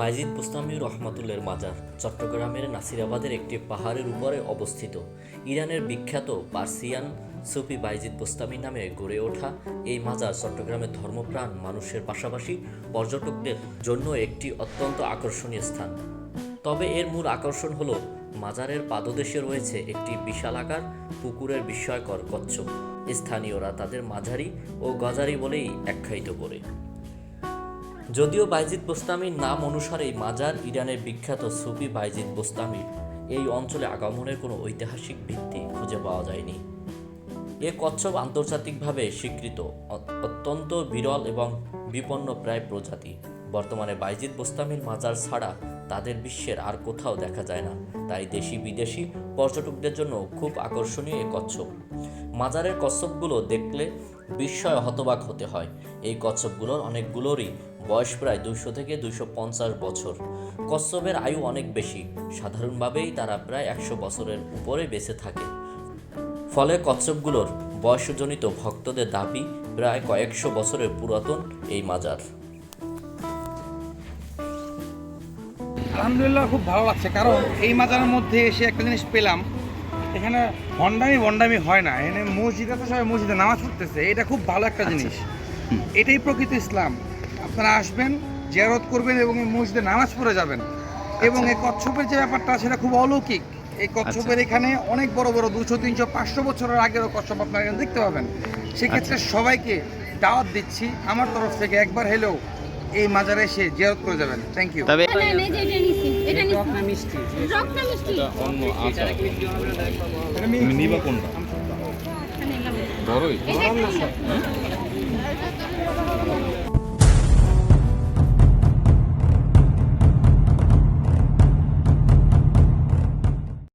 বাইজিদ বুস্তামি রহমাতুল্লের মাজার চট্টগ্রামের নাসিরাবাদের একটি পাহাড়ের উপরে অবস্থিত। ইরানের বিখ্যাত পার্সিয়ান সুফি বাইজিদ বুস্তামি নামে গড়ে ওঠা এই মাজার চট্টগ্রামের ধর্মপ্রাণ মানুষের পাশাপাশি পর্যটকদের জন্য একটি অত্যন্ত আকর্ষণীয় স্থান। তবে এর মূল আকর্ষণ হলো, মাজারের পাদদেশে রয়েছে একটি বিশালাকার পুকুরের বিস্ময়কর কচ্ছপ। স্থানীয়রা তাদের মাঝারি ও গজারি বলেই আখ্যায়িত করে। যদিও বাইজিদ বোস্তামির নাম অনুসারেই মাজার ইরানের বিখ্যাত সুফি বাইজিদ বোস্তামির এই অঞ্চলে আগমনের কোনো ঐতিহাসিক ভিত্তি খুঁজে পাওয়া যায়নি। এ কচ্ছপ আন্তর্জাতিকভাবে স্বীকৃত অত্যন্ত বিরল এবং বিপন্ন প্রায় প্রজাতি। বর্তমানে বাইজিদ বোস্তামির মাজার ছাড়া তাদের বিশ্বের আর কোথাও দেখা যায় না। তাই দেশি বিদেশি পর্যটকদের জন্য খুব আকর্ষণীয় এ কচ্ছপ। মাজারের কচ্ছপগুলো দেখলে বিস্ময় হতবাক হতে হয়। এই কচ্ছপগুলোর অনেকগুলোরই বয়স প্রায় দুশো থেকে দুশো পঞ্চাশ বছর। কচ্ছপের আয়ু অনেক বেশি। সাধারণভাবেই তারা প্রায় একশো বছরের উপরে বেঁচে থাকে। ফলে কচ্ছপগুলোর বয়সজনিত ভক্তদের দাবি প্রায় কয়েকশো বছরের পুরাতন এই মাজার। আলহামদুলিল্লাহ, খুব ভালো লাগছে। কারণ এই মাজারের মধ্যে এসে একটা জিনিস পেলাম। এখানে ভণ্ডামি ভণ্ডামি হয় না। এখানে মসজিদে তো সবাই মসজিদে নামাজ পড়তেছে। এটা খুব ভালো একটা জিনিস। এটাই প্রকৃত ইসলাম। আপনারা আসবেন জেরত করবেন এবং এই মসজিদে নামাজ পড়ে যাবেন। এবং এই কচ্ছপের যে ব্যাপারটা সেটা খুব অলৌকিক। এই কচ্ছপের এখানে অনেক বড় বড় দুশো তিনশো পাঁচশো বছরের আগেরও কচ্ছপ আপনারা এখানে দেখতে পাবেন। সেক্ষেত্রে সবাইকে দাওয়াত দিচ্ছি। আমার তরফ থেকে একবার হলেও এই মাজারে এসে জিয়ারত করে যাবেন। থ্যাংক ইউ তবে। নিবা কোনটা? বড়ই।